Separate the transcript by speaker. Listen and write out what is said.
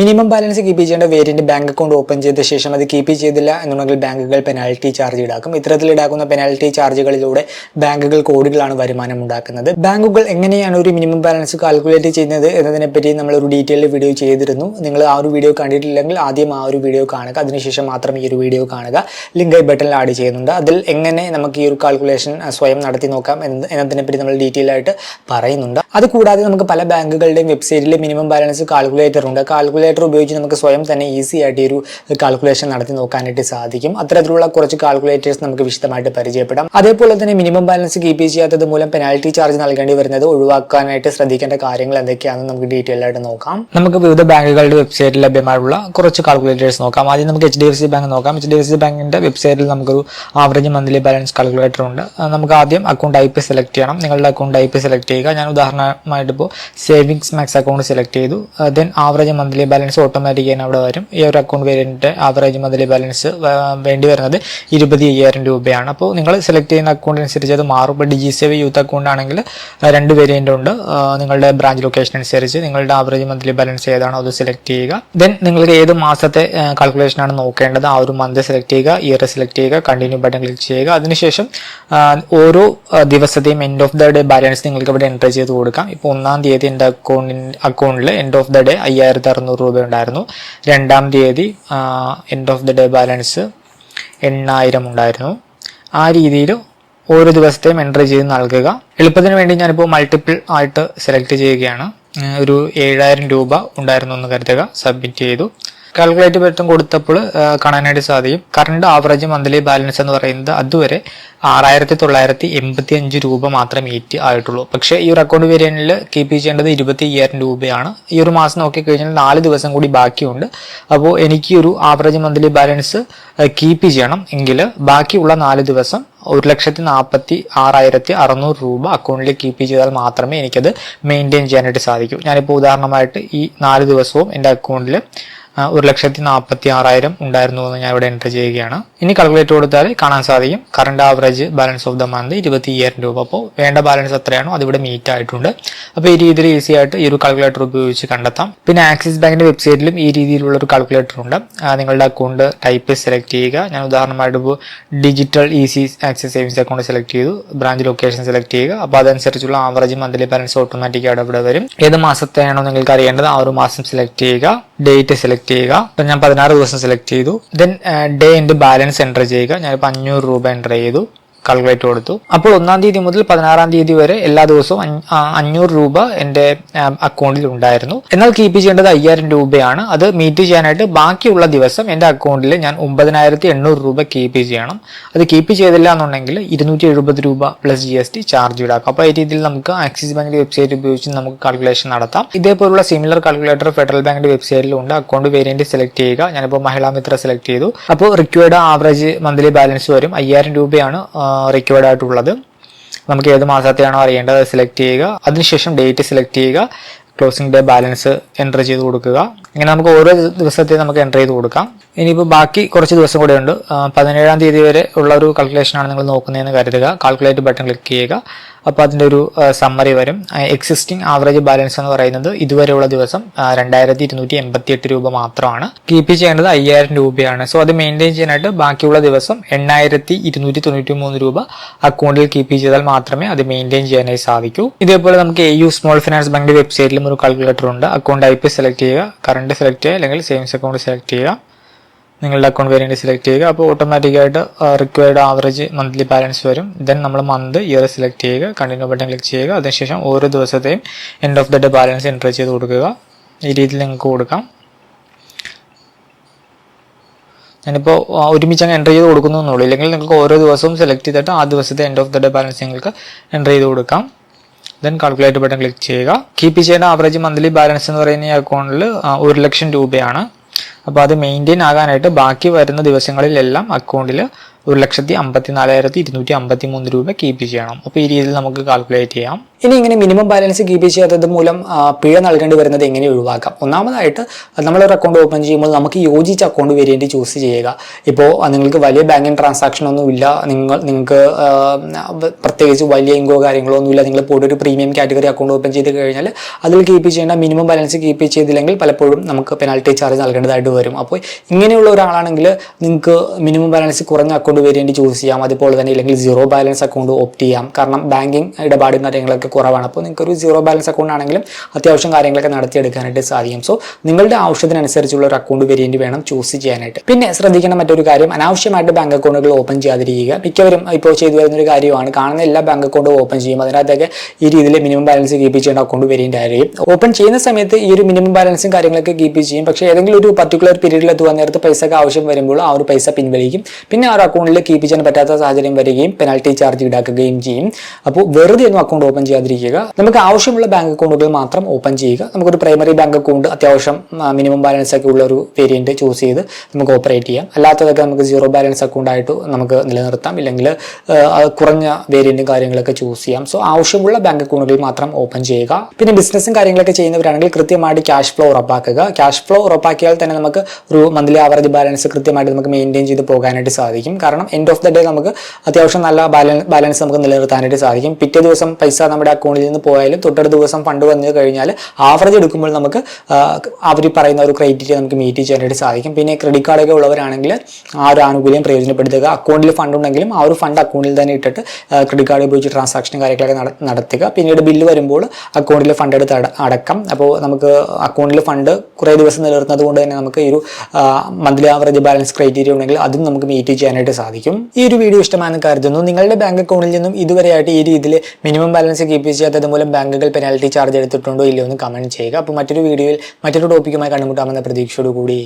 Speaker 1: Minimum balance keep ചെയ്യേണ്ട variant bank account open ചെയ്ത ശേഷം അത് കീപ്പ് ചെയ്തില്ല എന്നുണ്ടെങ്കിൽ ബാങ്കുകൾ പെനാൽറ്റി ചാർജ് ഈടാക്കും. ഇത്തരത്തിൽ ഈടാക്കുന്ന പെനാൽറ്റി ചാർജുകളിലൂടെ ബാങ്കുകൾ കോടികളാണ് വരുമാനം ഉണ്ടാക്കുന്നത്. ബാങ്കുകൾ എങ്ങനെയാണ് ഒരു മിനിമം ബാലൻസ് കാൽക്കുലേറ്റ് ചെയ്യുന്നത് എന്നതിനെപ്പറ്റി നമ്മൾ ഒരു ഡീറ്റെയിൽഡ് വീഡിയോ ചെയ്തിരുന്നു. നിങ്ങൾ ആ ഒരു വീഡിയോ കണ്ടിട്ടില്ലെങ്കിൽ ആദ്യം ആ ഒരു വീഡിയോ കാണുക. അതിനുശേഷം മാത്രം ഈ ഒരു വീഡിയോ കാണുക. ലിങ്ക് ഐ ബട്ടണിൽ ആഡ് ചെയ്യുന്നുണ്ട്. അതിൽ എങ്ങനെ നമുക്ക് ഈ ഒരു കാൽക്കുലേഷൻ സ്വയം നടത്തി നോക്കാം എന്നതിനെപ്പറ്റി എന്നതിനെ പറ്റി നമ്മൾ ഡീറ്റെയിൽ ആയിട്ട് പറയുന്നുണ്ട്. അതുകൂടാതെ നമുക്ക് പല ബാങ്കുകളുടെയും വെബ്സൈറ്റിൽ മിനിമം ബാലൻസ് കാൽക്കുലേറ്റർ ഉണ്ട്. കാൽക്കുലേറ്റർ ഉപയോഗിച്ച് നമുക്ക് സ്വയം തന്നെ ഈസി ആയിട്ട് ഒരു കാൽക്കുലേഷൻ നടത്തി നോക്കാനായിട്ട് സാധിക്കും. അത്തരത്തിലുള്ള കുറച്ച് കാൽക്കുലേറ്റേഴ്സ് നമുക്ക് വിശദമായിട്ട് പരിചയപ്പെടാം. അതേപോലെ തന്നെ മിനിമം ബാലൻസ് കീപ്പ് ചെയ്യാത്തത് മൂലം പെനാൽറ്റി ചാർജ് നൽകേണ്ടി വരുന്നത് ഒഴിവാക്കാനായിട്ട് ശ്രദ്ധിക്കേണ്ട കാര്യങ്ങൾ എന്തൊക്കെയാണെന്ന് നമുക്ക് ഡീറ്റെയിൽ ആയിട്ട് നോക്കാം. നമുക്ക് വിവിധ ബാങ്കുകളുടെ വെബ്സൈറ്റിൽ ലഭ്യമായുള്ള കുറച്ച് കാൽക്കുലേറ്റേഴ്സ് നോക്കാം. ആദ്യം നമുക്ക് H D F C bank നോക്കാം. എച്ച് ഡി എഫ് സി ബാങ്കിന്റെ വെബ്സൈറ്റിൽ നമുക്കൊരു ആവറേജ് മന്ത്ലി ബാലൻസ് കാൽക്കുലേറ്റർ ഉണ്ട്. നമുക്ക് ആദ്യം അക്കൗണ്ട് ടൈപ്പ് സെലക്ട് ചെയ്യണം. നിങ്ങളുടെ അക്കൗണ്ട് ടൈപ്പ് സെലക്ട് ചെയ്യുക. ഞാൻ ഉദാഹരണമായിട്ട് ഇപ്പോൾ സേവിങ്സ് മാക്സ് അക്കൗണ്ട് സെലക്ട് ചെയ്തു. ദെൻ ആവറേജ് മന്ത്ലി ബാലൻസ് ഓട്ടോമാറ്റിക്കായി അവിടെ വരും. ഈ ഒരു account variant average monthly balance വേണ്ടി വരുന്നത് ഇരുപത്തി അയ്യായിരം രൂപയാണ്. അപ്പോൾ നിങ്ങൾ സെലക്ട് ചെയ്യുന്ന അക്കൗണ്ട് അനുസരിച്ച് അത് മാറും. ഇപ്പോൾ D G C youth account ആണെങ്കിൽ രണ്ട് വേരിയന്റ് ഉണ്ട്. നിങ്ങളുടെ ബ്രാഞ്ച് ലൊക്കേഷൻ അനുസരിച്ച് നിങ്ങളുടെ ആവറേജ് മന്ത്ലി ബാലൻസ് ഏതാണോ അത് സെലക്ട് ചെയ്യുക. ദെൻ നിങ്ങൾക്ക് ഏത് മാസത്തെ കാൽക്കുലേഷൻ ആണ് നോക്കേണ്ടത് ആ ഒരു മന്ത് സെലക്ട് ചെയ്യുക ഇയർ സെലക്ട് ചെയ്യുക കണ്ടിന്യൂ ബട്ടൺ ക്ലിക്ക് ചെയ്യുക. അതിനുശേഷം ഓരോ ദിവസത്തെയും end of the day balance നിങ്ങൾക്ക് ഇവിടെ എൻട്രി ചെയ്ത് കൊടുക്കാം. ഇപ്പോൾ ഒന്നാം തീയതി എന്റെ അക്കൗണ്ടിൻ അക്കൗണ്ടിൽ എൻഡ് ഓഫ് ദ ഡേ അയ്യായിരത്തി അറുന്നൂറ് രൂപ ഉണ്ടായിരുന്നു. രണ്ടാം തീയതി end of the day balance എണ്ണായിരം ഉണ്ടായിരുന്നു. ആ രീതിയിൽ ഓരോ ദിവസത്തെയും എൻട്രി ചെയ്ത് നൽകുക. എളുപ്പത്തിന് വേണ്ടി ഞാനിപ്പോൾ മൾട്ടിപ്പിൾ ആയിട്ട് സെലക്ട് ചെയ്യുകയാണ്. ഒരു ഏഴായിരം രൂപ ഉണ്ടായിരുന്നു എന്ന് കരുതുക സബ്മിറ്റ് ചെയ്തു. കാൽക്കുലേറ്റ് ബട്ടൺ കൊടുത്തപ്പോൾ കാണാനായിട്ട് സാധിക്കും. കറണ്ട് ആവറേജ് മന്ത്ലി ബാലൻസ് എന്ന് പറയുന്നത് അതുവരെ ആറായിരത്തി തൊള്ളായിരത്തി എൺപത്തി അഞ്ച് രൂപ മാത്രമേ മീറ്റ് ആയിട്ടുള്ളൂ. പക്ഷേ ഈ ഒരു അക്കൗണ്ട് വേരിയനിൽ കീപ്പ് ചെയ്യേണ്ടത് ഇരുപത്തി അയ്യായിരം രൂപയാണ്. ഈ ഒരു മാസം നോക്കിക്കഴിഞ്ഞാൽ നാല് ദിവസം കൂടി ബാക്കിയുണ്ട്. അപ്പോൾ എനിക്ക് ഒരു ആവറേജ് മന്ത്ലി ബാലൻസ് കീപ്പ് ചെയ്യണം. എങ്കിൽ ബാക്കിയുള്ള നാല് ദിവസം ഒരു ലക്ഷത്തി നാൽപ്പത്തി ആറായിരത്തി അറുന്നൂറ് രൂപ അക്കൗണ്ടിൽ കീപ്പ് ചെയ്താൽ മാത്രമേ എനിക്കത് മെയിന്റെയിൻ ചെയ്യാനായിട്ട് സാധിക്കൂ. ഞാനിപ്പോൾ ഉദാഹരണമായിട്ട് ഈ നാല് ദിവസവും എന്റെ അക്കൗണ്ടിൽ ഒരു ലക്ഷത്തി നാൽപ്പത്തി ആറായിരം ഉണ്ടായിരുന്നു എന്ന് ഞാൻ ഇവിടെ എന്റർ ചെയ്യുകയാണ്. ഇനി കാൽക്കുലേറ്റ് കൊടുത്താൽ കാണാൻ സാധിക്കും. Current average balance of the month ഇരുപത്തി അയ്യായിരം രൂപ. അപ്പോൾ വേണ്ട ബാലൻസ് എത്രയാണോ അതിവിടെ മീറ്റ് ആയിട്ടുണ്ട്. അപ്പോൾ ഈ രീതിയിൽ ഈസി ആയിട്ട് ഈ ഒരു കാൽക്കുലേറ്റർ ഉപയോഗിച്ച് കണ്ടെത്താം. പിന്നെ ആക്സിസ് ബാങ്കിന്റെ വെബ്സൈറ്റിലും ഈ രീതിയിലുള്ള ഒരു കാൽക്കുലേറ്റർ ഉണ്ട്. നിങ്ങളുടെ അക്കൗണ്ട് ടൈപ്പ് സെലക്ട് ചെയ്യുക. ഞാൻ ഉദാഹരണമായിട്ട് ഇപ്പോൾ digital easy Axis savings account select ചെയ്തു. ബ്രാഞ്ച് ലൊക്കേഷൻ സെലക്ട് ചെയ്യുക. അപ്പോൾ അതനുസരിച്ചുള്ള ആവറേജ് മന്ത്ലി ബാലൻസ് ഓട്ടോമാറ്റിക് അവിടെ വരും. ഏത് മാസത്തെയാണോ നിങ്ങൾക്ക് അറിയേണ്ടത് ആ ഒരു മാസം സെലക്ട് ചെയ്യുക. ഡേറ്റ് സെലക്ട് ചെയ്യുക. അപ്പം ഞാൻ പതിനാറ് ദിവസം സെലക്ട് ചെയ്തു. ദെൻ ഡേ എന്റെ ബാലൻസ് എന്റർ ചെയ്യുക. ഞാനിപ്പോൾ അഞ്ഞൂറ് രൂപ എന്റർ ചെയ്തു. കാൽക്കുലേറ്റ് കൊടുത്തു. അപ്പോൾ ഒന്നാം തീയതി മുതൽ പതിനാറാം തീയതി വരെ എല്ലാ ദിവസവും അഞ്ഞൂറ് രൂപ എന്റെ അക്കൗണ്ടിൽ ഉണ്ടായിരുന്നു. എന്നാൽ കീപ്പ് ചെയ്യേണ്ടത് അയ്യായിരം രൂപയാണ്. അത് മീറ്റ് ചെയ്യാനായിട്ട് ബാക്കിയുള്ള ദിവസം എന്റെ അക്കൗണ്ടിൽ ഞാൻ ഒമ്പതിനായിരത്തി എണ്ണൂറ് രൂപ കീപ്പ് ചെയ്യണം. അത് കീപ്പ് ചെയ്തില്ല എന്നുണ്ടെങ്കിൽ ഇരുന്നൂറ്റി എഴുപത് രൂപ plus G S T charge ഈടാക്കും അപ്പോൾ ഈ രീതിയിൽ നമുക്ക് ആക്സിസ് ബാങ്കിന്റെ വെബ്സൈറ്റ് ഉപയോഗിച്ച് നമുക്ക് കാൽക്കുലേഷൻ നടത്താം. ഇതേപോലുള്ള സിമിലർ കാൽക്കുലേറ്റർ ഫെഡറൽ ബാങ്കിന്റെ വെബ്സൈറ്റിലുണ്ട് അക്കൗണ്ട് വേരിയന്റ് സെലക്ട് ചെയ്യുക. ഞാനിപ്പോൾ മഹിളാ മിത്ര സെലക്ട് ചെയ്തു. അപ്പോൾ റിക്വേർഡ് ആവറേജ് മന്ത്ലി ബാലൻസ് വരും. അയ്യായിരം രൂപയാണ് റിക്വയർഡ് ആയിട്ടുള്ളത്. നമുക്ക് ഏത് മാസത്തെയാണോ അറിയേണ്ടത് സെലക്ട് ചെയ്യുക. അതിനുശേഷം ഡേറ്റ് സെലക്ട് ചെയ്യുക. ക്ലോസിംഗ് ഡേ ബാലൻസ് എന്റർ ചെയ്ത് കൊടുക്കുക. ഇങ്ങനെ നമുക്ക് ഓരോ ദിവസത്തെ നമുക്ക് എന്റർ ചെയ്ത് കൊടുക്കാം. ഇനിയിപ്പോൾ ബാക്കി കുറച്ച് ദിവസം കൂടെ ഉണ്ട്. പതിനേഴാം തീയതി വരെ ഉള്ള ഒരു കാൽക്കുലേഷനാണ് നിങ്ങൾ നോക്കുന്നതെന്ന് കരുതുക. കാൽക്കുലേറ്റ് ബട്ടൺ ക്ലിക്ക് ചെയ്യുക. അപ്പോൾ അതിന്റെ ഒരു സമ്മറി വരും. എക്സിസ്റ്റിംഗ് ആവറേജ് ബാലൻസ് എന്ന് പറയുന്നത് ഇതുവരെയുള്ള ദിവസം രണ്ടായിരത്തി ഇരുന്നൂറ്റി എൺപത്തി എട്ട് രൂപ മാത്രമാണ്. കീപ്പ് ചെയ്യേണ്ടത് അയ്യായിരം രൂപയാണ്. സോ അത് മെയിന്റെയിൻ ചെയ്യാനായിട്ട് ബാക്കിയുള്ള ദിവസം എണ്ണായിരത്തി ഇരുന്നൂറ്റി തൊണ്ണൂറ്റി മൂന്ന് രൂപ അക്കൗണ്ടിൽ കീപ്പ് ചെയ്താൽ മാത്രമേ അത് മെയിന്റെയിൻ ചെയ്യാനായി സാധിക്കൂ. ഇതേപോലെ നമുക്ക് എ യു സ്മോൾ ഫിനാൻസ് ബാങ്കിന്റെ വെബ്സൈറ്റിലും ഒരു കാൽക്കുലേറ്റർ ഉണ്ട്. അക്കൗണ്ട് ഐ പി സെലക്ട് ചെയ്യുക. കറണ്ട് സെലക്ട് ചെയ്യുക അല്ലെങ്കിൽ സേവിങ്സ് അക്കൗണ്ട് സെലക്ട് ചെയ്യുക. നിങ്ങളുടെ അക്കൗണ്ട് വേരിയന്റ് സെലക്ട് ചെയ്യുക. അപ്പോൾ ഓട്ടോമാറ്റിക്കായിട്ട് റിക്വയർഡ് ആവറേജ് മന്ത്ലി ബാലൻസ് വരും. ദെൻ നമ്മൾ മന്ത് ഇയർ സെലക്ട് ചെയ്യുക. കണ്ടിന്യൂ ബട്ടൺ ക്ലിക്ക് ചെയ്യുക. അതിനുശേഷം ഓരോ ദിവസത്തെയും end of the day balance entry ചെയ്ത് കൊടുക്കുക. ഈ രീതിയിൽ നിങ്ങൾക്ക് കൊടുക്കാം. ഞാനിപ്പോൾ ഒരുമിച്ച് അങ്ങ് എന്റർ ചെയ്ത് കൊടുക്കുന്നു എന്നുള്ളൂ ഇല്ലെങ്കിൽ നിങ്ങൾക്ക് ഓരോ ദിവസവും സെലക്ട് ചെയ്തിട്ട് ആ ദിവസത്തെ end of the day balance നിങ്ങൾക്ക് എന്റർ ചെയ്ത് കൊടുക്കാം. ദെൻ കാൽക്കുലേറ്റ് ബട്ടൺ ക്ലിക്ക് ചെയ്യുക. കീപ്പ് ചെയ്യുന്ന ആവറേജ് മന്ത്ലി ബാലൻസ് എന്ന് പറയുന്ന ഈ അക്കൗണ്ടിൽ ഒരു ലക്ഷം രൂപയാണ്. അപ്പോൾ അത് മെയിന്റെയിൻ ആകാനായിട്ട് ബാക്കി വരുന്ന ദിവസങ്ങളിലെല്ലാം അക്കൗണ്ടിൽ ഒരു ലക്ഷത്തി അമ്പത്തി നാലായിരത്തി ഇരുന്നൂറ്റി അമ്പത്തി മൂന്ന് രൂപ കീപ്പ് ചെയ്യണം. അപ്പോൾ ഈ രീതിയിൽ നമുക്ക് കാൽക്കുലേറ്റ് ചെയ്യാം. ഇനി ഇങ്ങനെ മിനിമം ബാലൻസ് കീപ്പ് ചെയ്യാത്തത് മൂലം പിഴ നൽകേണ്ടി വരുന്നത് എങ്ങനെ ഒഴിവാക്കാം? ഒന്നാമതായിട്ട് നമ്മളൊരു അക്കൗണ്ട് ഓപ്പൺ ചെയ്യുമ്പോൾ നമുക്ക് യോജിച്ച അക്കൗണ്ട് വേരിയന്റ് ചൂസ് ചെയ്യുക. ഇപ്പോൾ നിങ്ങൾക്ക് വലിയ ബാങ്കിങ് ട്രാൻസാക്ഷൻ ഒന്നും ഇല്ല. നിങ്ങൾ നിങ്ങൾക്ക് പ്രത്യേകിച്ച് വലിയ ഇൻകോ കാര്യങ്ങളോ ഒന്നുമില്ല നിങ്ങൾ പോയിട്ട് ഒരു പ്രീമിയം കാറ്റഗറി അക്കൗണ്ട് ഓപ്പൺ ചെയ്ത് കഴിഞ്ഞാൽ അതിൽ കീപ്പ് ചെയ്യേണ്ട മിനിമം ബാലൻസ് കീപ്പ് ചെയ്തില്ലെങ്കിൽ പലപ്പോഴും നമുക്ക് പെനാൽറ്റി ചാർജ് നൽകേണ്ടതായിട്ട് വരും. അപ്പോൾ ഇങ്ങനെയുള്ള ഒരാളാണെങ്കിൽ നിങ്ങൾക്ക് മിനിമം ബാലൻസ് കുറഞ്ഞ അക്കൗണ്ട് വേരിയന്റ് ചൂസ് ചെയ്യാം. അതുപോലെ തന്നെ ഇല്ലെങ്കിൽ സീറോ ബാലൻസ് അക്കൗണ്ട് ഓപ്റ്റ് ചെയ്യാം. കാരണം ബാങ്കിങ് ഇടപാടും കാര്യങ്ങളൊക്കെ കുറവാണ്. അപ്പോൾ നിങ്ങൾക്ക് ഒരു സീറോ ബാലൻസ് അക്കൗണ്ട് ആണെങ്കിലും അത്യാവശ്യം കാര്യങ്ങളൊക്കെ നടത്തിയെടുക്കാനായിട്ട് സാധിക്കും. സോ നിങ്ങളുടെ ആവശ്യത്തിനനുസരിച്ചുള്ള ഒരു അക്കൗണ്ട് വേരിയന്റ് വേണം ചൂസ് ചെയ്യാനായിട്ട്. പിന്നെ ശ്രദ്ധിക്കേണ്ട മറ്റൊരു കാര്യം അനാവശ്യമായിട്ട് ബാങ്ക് അക്കൗണ്ടുകൾ ഓപ്പൺ ചെയ്യാതിരിക്കുക. മിക്കവരും ഇപ്പോൾ ചെയ്തു വരുന്ന ഒരു കാര്യമാണ് കാണുന്ന എല്ലാ ബാങ്ക് അക്കൗണ്ടും ഓപ്പൺ ചെയ്യും. അതിനകത്തൊക്കെ ഈ രീതിയിൽ മിനിമം ബാലൻസ് കീപ്പ് ചെയ്യേണ്ട അക്കൗണ്ട് വേരിയന്റ് ആയിരിക്കും. ഓപ്പൺ ചെയ്യുന്ന സമയത്ത് ഈ ഒരു മിനിമം ബാലൻസും കാര്യങ്ങളൊക്കെ കീപ്പ് ചെയ്യും. പക്ഷേ ഏതെങ്കിലും ഒരു പർട്ടിക്കുലർ പീരീഡിൽ എത്തുവാൻ നേരത്ത് പൈസക്ക് ആവശ്യം വരുമ്പോൾ ആ ഒരു പൈസ പിൻവലിക്കും. പിന്നെ ആ ഒരു അക്കൗണ്ടിൽ കീപ്പ് ചെയ്യാൻ പറ്റാത്ത സാഹചര്യം വരികയും പെനാൽറ്റി ചാർജ് ഈടാക്കുകയും ചെയ്യും. അപ്പോൾ വെറുതെ ഒന്നും അക്കൗണ്ട് ഓപ്പൺ ചെയ്യാതിരിക്കുക. നമുക്ക് ആവശ്യമുള്ള ബാങ്ക് അക്കൗണ്ടുകൾ മാത്രം ഓപ്പൺ ചെയ്യുക. നമുക്കൊരു പ്രൈമറി ബാങ്ക് അക്കൗണ്ട് അത്യാവശ്യം മിനിമം ബാലൻസ് ഒക്കെ ഉള്ള ഒരു വേരിയന്റ് ചൂസ് ചെയ്ത് നമുക്ക് ഓപ്പറേറ്റ് ചെയ്യാം. അല്ലാത്തതൊക്കെ നമുക്ക് സീറോ ബാലൻസ് അക്കൗണ്ട് ആയിട്ട് നമുക്ക് നിലനിർത്താം. ഇല്ലെങ്കിൽ കുറഞ്ഞ വേരിയന്റും കാര്യങ്ങളൊക്കെ ചൂസ് ചെയ്യാം. സോ ആവശ്യമുള്ള ബാങ്ക് അക്കൗണ്ടുകൾ മാത്രം ഓപ്പൺ ചെയ്യുക. പിന്നെ ബിസിനസ്സും കാര്യങ്ങളൊക്കെ ചെയ്യുന്നവരാണെങ്കിൽ കൃത്യമായിട്ട് ക്യാഷ് ഫ്ലോ ഉറപ്പാക്കുക. ക്യാഷ് ഫ്ലോ ഉറപ്പാക്കിയാൽ തന്നെ നമുക്ക് ഒരു മന്ത്ലി ആവറേജ് ബാലൻസ് കൃത്യമായിട്ട് നമുക്ക് മെയിന്റെയിൻ ചെയ്ത് പോകാനായിട്ട് സാധിക്കും. കാരണം എൻഡ് ഓഫ് ദ ഡേ നമുക്ക് അത്യാവശ്യം നല്ല ബാലൻസ് നമുക്ക് നിലനിർത്താനായിട്ട് സാധിക്കും. പിറ്റേ ദിവസം പൈസ നമ്മുടെ അക്കൗണ്ടിൽ നിന്ന് പോയാലും തൊട്ടടുത്ത ദിവസം ഫണ്ട് വന്നു കഴിഞ്ഞാൽ ആവറേജ് എടുക്കുമ്പോൾ നമുക്ക് അവർ പറയുന്ന ഒരു ക്രൈറ്റീരിയ നമുക്ക് മീറ്റ് ചെയ്യാനായിട്ട് സാധിക്കും. പിന്നെ ക്രെഡിറ്റ് കാർഡൊക്കെ ഉള്ളവരാണെങ്കിൽ ആ ഒരു ആനുകൂല്യം പ്രയോജനപ്പെടുത്തുക. അക്കൗണ്ടിൽ ഫണ്ട് ഉണ്ടെങ്കിലും ആ ഒരു ഫണ്ട് അക്കൗണ്ടിൽ തന്നെ ഇട്ടിട്ട് ക്രെഡിറ്റ് കാർഡ് ഉപയോഗിച്ച് ട്രാൻസാക്ഷനും കാര്യങ്ങളൊക്കെ നട- നടത്തുക. പിന്നീട് ബില്ല് വരുമ്പോൾ അക്കൗണ്ടിൽ ഫണ്ട് എടുത്ത് അടക്കം. അപ്പോൾ നമുക്ക് അക്കൗണ്ടിൽ ഫണ്ട് കുറേ ദിവസം നിലനിർത്തുന്നത് കൊണ്ട് തന്നെ നമുക്ക് ഈ ഒരു മന്ത്ലി ആവറേജ് ബാലൻസ് ക്രൈറ്റീരിയ ഉണ്ടെങ്കിൽ അതും നമുക്ക് മീറ്റ് ചെയ്യാനായിട്ട് സാധിക്കും. ഈ ഒരു വീഡിയോ ഇഷ്ടമാണെന്ന് കരുതുന്നു. നിങ്ങളുടെ ബാങ്ക് അക്കൗണ്ടിൽ നിന്നും ഇതുവരെയായിട്ട് ഈ രീതിയിൽ മിനിമം ബാലൻസ് കീപ്പ് ചെയ്യാത്തത് മൂലം ബാങ്കുകൾ പെനാൽറ്റി ചാർജ് എടുത്തിട്ടുണ്ടോ ഇല്ലയോ എന്ന് കമന്റ് ചെയ്യുക. അപ്പോൾ മറ്റൊരു വീഡിയോയിൽ മറ്റൊരു ടോപ്പിക്കുമായി കണ്ടുമുട്ടാമെന്ന പ്രതീക്ഷയോടുകൂടി.